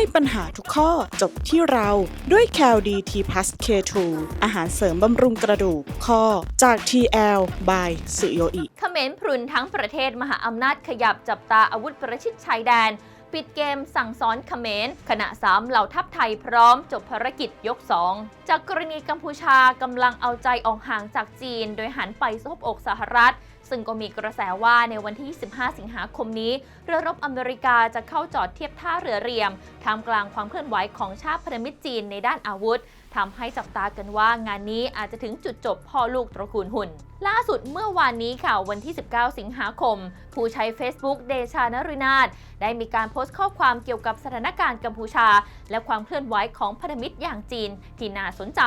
ให้ปัญหาทุกข้อจบที่เราด้วย c a l d t plus K2 อาหารเสริมบำรุงกระดูกข้อจาก TL by สุโยอิเขมรพรุนทั้งประเทศมหาอำนาจขยับจับตาอาวุธประชิดชายแดน ปิดเกมสั่งสอนเขมรขณะสามเหล่าทัพไทยพร้อมจบภารกิจยก 2 จากกรณีกัมพูชากำลังเอาใจออกห่างจากจีน โดยหันไปซบอกสหรัฐ ซึ่งก็มีกระแสว่าในวันที่ 15 สิงหาคมนี้ เรือรบอเมริกาจะเข้าจอดเทียบท่าเรือเรียมท่ามกลางความเคลื่อนไหวของชาติพันธมิตรจีนในด้านอาวุธทำให้จับตากันว่างานนี้อาจจะถึงจุดจบพ่อลูกตระกูลหุ่น ล่าสุดเมื่อวานนี้ค่ะวันที่ 19 สิงหาคม ผู้ใช้ Facebook เดชานรุนาถได้มีการโพสต์ข้อความเกี่ยวกับสถานการณ์กัมพูชา และความเคลื่อนไหวของพันธมิตรอย่างจีนที่น่าสนใจ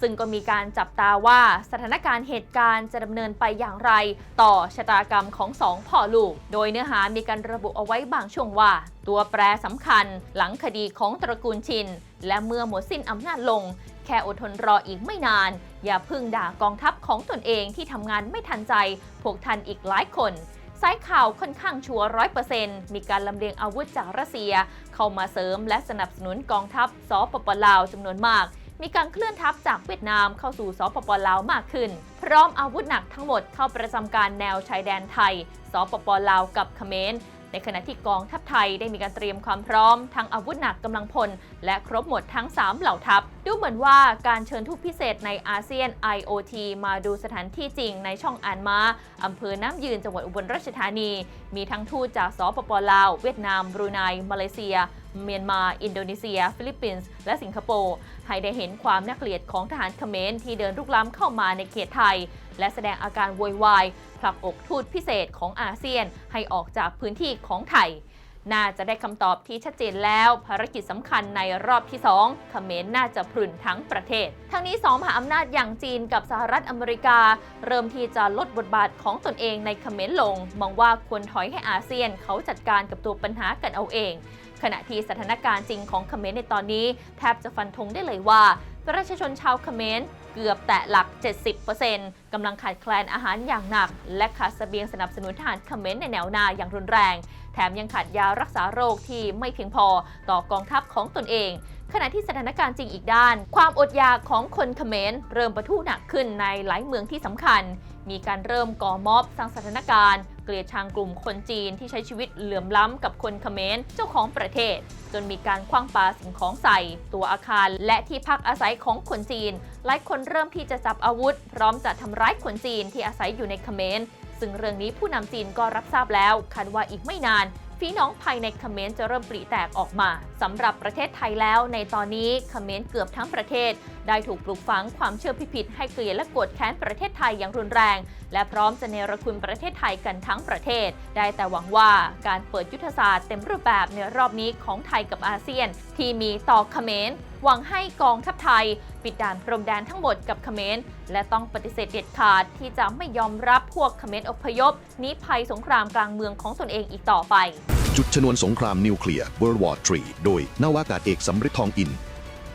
ซึ่งก็มีการจับตาว่าสถานการณ์เหตุการณ์จะดำเนินไปอย่างไร ต่อชะตากรรมของสองพ่อลูก โดยเนื้อหามีการระบุเอาไว้บางช่วงว่า ตัวแปรสำคัญหลังคดีของตระกูลชิน และเมื่อหมดสิ้นอำนาจลง แค่อดทนรออีกไม่นาน อย่าพึ่งด่ากองทัพของตนเองที่ทำงานไม่ทันใจ พวกท่านอีกหลายคนสายข่าวค่อนข้างชัวร้อยเปอร์เซ็นต์มีการลำเลียงอาวุธจากรัสเซีย เข้ามาเสริมและสนับสนุนกองทัพสปปลาวจำนวนมาก มีการเคลื่อนทัพจากเวียดนามเข้าสู่สปปลาวมากขึ้น พร้อมอาวุธหนักทั้งหมดเข้าประจำการแนวชายแดนไทย สปปลาวกับเขมรในขณะที่กองทัพไทยได้มีการเตรียมความพร้อม ทั้งอาวุธหนักกำลังพล และครบหมดทั้ง 3 เหล่าทัพ ดูเหมือนว่าการเชิญทูตพิเศษในอาเซียน IOT มาดูสถานที่จริงในช่องอานมาอำเภอน้ำยืนจังหวัดอุบลราชธานี มีทั้งทูตจากสปปลาว เวียดนามบรูไนมาเลเซีย เมียนมา อินโดนีเซีย ฟิลิปปินส์ และสิงคโปร์ ให้ได้เห็นความน่าเกลียดของทหารเขมรที่เดินลุกล้ำเข้ามาในเขตไทย และแสดงอาการโวยวายผลักอกทูตพิเศษของอาเซียนให้ออกจากพื้นที่ของไทย น่าจะได้คำตอบที่ชัดเจนแล้วภารกิจสำคัญในรอบที่ 2 เขมรน่าจะพรุนทั้งประเทศ ทั้งนี้สองมหาอำนาจอย่างจีนกับสหรัฐอเมริกา เริ่มที่จะลดบทบาทของตนเองในเขมรลง มองว่าควรถอยให้อาเซียนเขาจัดการกับตัวปัญหากันเอาเอง ขณะที่สถานการณ์จริงของเขมรในตอนนี้ แทบจะฟันธงได้เลยว่า ประชาชนชาวเขมรเกือบแตะหลัก 70%กำลังขาดแคลนอาหารอย่างหนัก และขาดเสบียงสนับสนุนทหารเขมรในแนวหน้าอย่างรุนแรง แถมยังขาดยารักษาโรคที่ไม่เพียงพอต่อกองทัพของตนเอง ขณะที่สถานการณ์จริงอีกด้าน ความอดอยากของคนเขมรเริ่มประทุหนักขึ้นในหลายเมืองที่สำคัญ มีการเริ่มก่อม็อบสร้างสถานการณ์ เกลียดชังกลุ่มคนจีนที่ใช้ชีวิตเหลื่อมล้ำกับคนเขมรเจ้าของประเทศ จนมีการคว้างปาสิ่งของใส่ ตัวอาคารและที่พักอาศัยของคนจีน หลายคนเริ่มที่จะจับอาวุธ พร้อมจะทำร้ายคนจีนที่อาศัยอยู่ในเขมรซึ่งเรื่องนี้ผู้นำจีนก็รับทราบแล้วคาดว่าอีกไม่นาน พี่น้องภายในเขมรจะเริ่มปริแตกออกมาสำหรับประเทศไทยแล้ว ในตอนนี้เขมรเกือบทั้งประเทศ ได้ถูกปลูกฝังความเชื่อผิดๆให้เกลียดและโกรธแค้นประเทศไทยอย่างรุนแรง และพร้อมจะเนรคุณประเทศไทยกันทั้งประเทศ ได้แต่หวังว่าการเปิดยุทธศาสตร์เต็มรูปแบบในรอบนี้ของไทยกับอาเซียน ที่มีต่อเขมรหวังให้กองทัพไทย ปิดด่านพรมแดนทั้งหมดกับเขมรและต้องปฏิเสธเด็ดขาดที่จะไม่ยอมรับพวกเขมรอพยพนีภัยสงครามกลางเมืองของตนเองอีกต่อไป จุดชนวนสงครามนิวเคลียร์ World War 3โดยนาวากาศเอกสำริดทองอิน